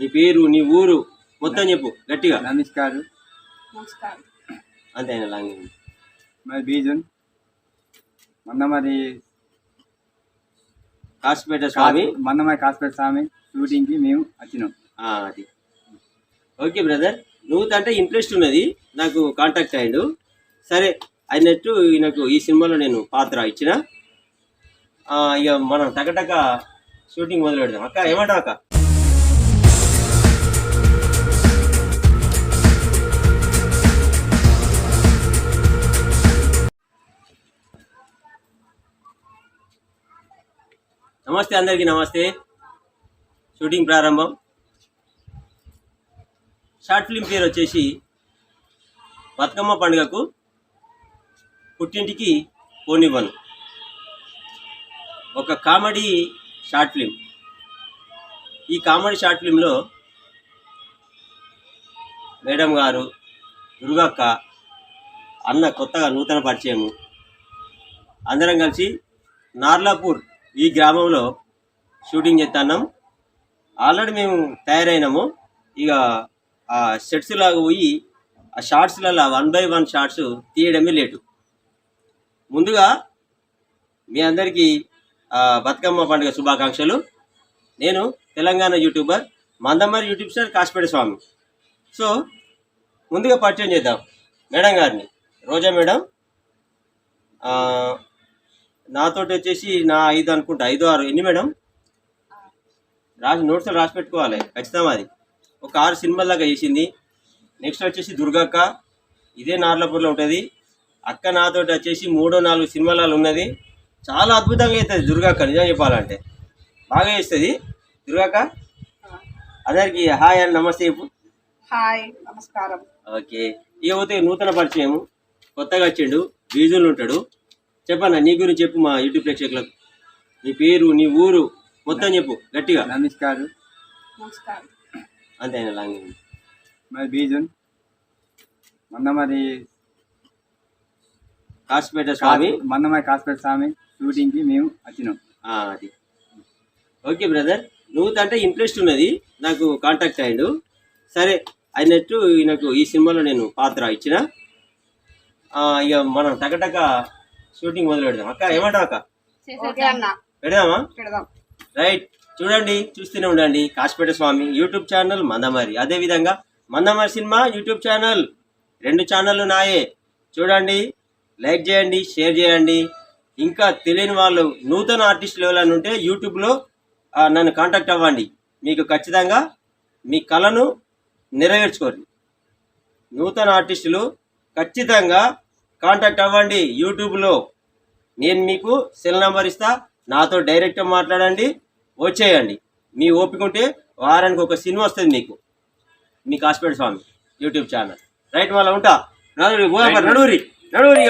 నీ పేరు నీ ఊరు మొత్తం చెప్పు గట్టిగా. నమస్కారం. నమస్కారం లాంగ్వేజ్. మరి బీజన్ మొన్న మరి కాసుపేట స్వామి. మొన్న మరి కాసుపేట స్వామి షూటింగ్కి మేము వచ్చినాం. అది. Okay brother. నువ్వు అంటే ఇంట్రెస్ట్ ఉన్నది నాకు కాంటాక్ట్ అయ్యాడు. సరే అయినట్టు నాకు ఈ సినిమాలో నేను పాత్ర ఇచ్చిన. ఇక మనం టకటక షూటింగ్ మొదలు పెడదాం. అక్క ఏమంటావు అక్క? నమస్తే అందరికీ నమస్తే. షూటింగ్ ప్రారంభం. షార్ట్ ఫిల్మ్ పేరు వచ్చేసి బతుకమ్మ పండుగకు పుట్టింటికి పోనివ్వను. ఒక కామెడీ షార్ట్ ఫిల్మ్. ఈ కామెడీ షార్ట్ ఫిల్మ్లో మేడం గారు దుర్గక్క అన్న కొత్తగా నూతన పరిచయము. అందరం కలిసి నార్లాపూర్ ఈ గ్రామంలో షూటింగ్ చేస్తున్నాం. ఆల్రెడీ మేము తయారైనాము. ఇక ఆ సెట్స్ లాగా పోయి ఆ షార్ట్స్లలో వన్ బై వన్ షార్ట్స్ తీయడమే లేటు. ముందుగా మీ అందరికీ బతుకమ్మ పండుగ శుభాకాంక్షలు. నేను Telangana YouTuber Mandamarri YouTube star Kasipeta Swamy. So ముందుగా పరిచయం చేద్దాం. మేడం గారిని. రోజా మేడం. నాతోటి వచ్చేసి నా ఐదు అనుకుంటా ఐదు ఆరు ఎన్ని మేడం? రాసి నోట్స్ రాసి పెట్టుకోవాలి ఖచ్చితంగా అది. ఒక ఆరు సినిమాల దాకా చేసింది. నెక్స్ట్ వచ్చేసి దుర్గక్క ఇదే నార్లపూర్లో ఉంటుంది. అక్క నాతోటి వచ్చేసి మూడో నాలుగు సినిమాలలో ఉన్నది. చాలా అద్భుతంగా అవుతుంది దుర్గక్క నిజం చెప్పాలంటే. బాగా చేస్తుంది. దుర్గక్క అందరికి హాయ్ అండ్ నమస్తే హాయ్ నమస్కారం. ఓకే. ఇక పోతే నూతన పరిచయం కొత్తగా వచ్చిండు బీజులు ఉంటాడు. చెప్పన్నా నీ గురించి చెప్పు మా యూట్యూబ్ ప్రేక్షకులకు. నీ పేరు నీ ఊరు మొత్తం చెప్పు గట్టిగా. నమస్కారం. అంతేనా లాంగ్వేజ్ మరి బీజన్ మొన్న మరి కాసుపేట స్వామి. మొన్న మరి స్వామి షూటింగ్కి మేము వచ్చినాం. అది. Okay brother. నువ్వు తంటే ఇంట్రెస్ట్ ఉన్నది నాకు కాంటాక్ట్ అయ్యాడు. సరే అయినట్టు నాకు ఈ సినిమాలో నేను పాత్ర ఇచ్చిన. ఇక మనం టకటక షూటింగ్ మొదలు పెడదాం అక్క ఏమంటావు అక్క? పెడదామా? పెడదాం. రైట్ చూడండి చూస్తూనే ఉండండి. కాశపేట స్వామి యూట్యూబ్ ఛానల్ మందమారి అదేవిధంగా మందమారి సినిమా యూట్యూబ్ ఛానల్. రెండు ఛానళ్ళు నాయే. చూడండి లైక్ చేయండి షేర్ చేయండి. ఇంకా తెలియని వాళ్ళు నూతన ఆర్టిస్టులు ఎవరైనా ఉంటే యూట్యూబ్లో నన్ను కాంటాక్ట్ అవ్వండి. మీకు ఖచ్చితంగా మీ కళను నెరవేర్చుకోండి. నూతన ఆర్టిస్టులు ఖచ్చితంగా కాంటాక్ట్ అవ్వండి యూట్యూబ్లో. నేను మీకు సెల్ నెంబర్ ఇస్తా నాతో డైరెక్ట్ మాట్లాడండి వచ్చేయండి. మీ ఓపిక ఉంటే వారానికి ఒక సినిమా వస్తుంది మీకు. మీ Kasipeta Swamy YouTube channel. Right వాళ్ళ ఉంటా. నడురి నడురి నడురి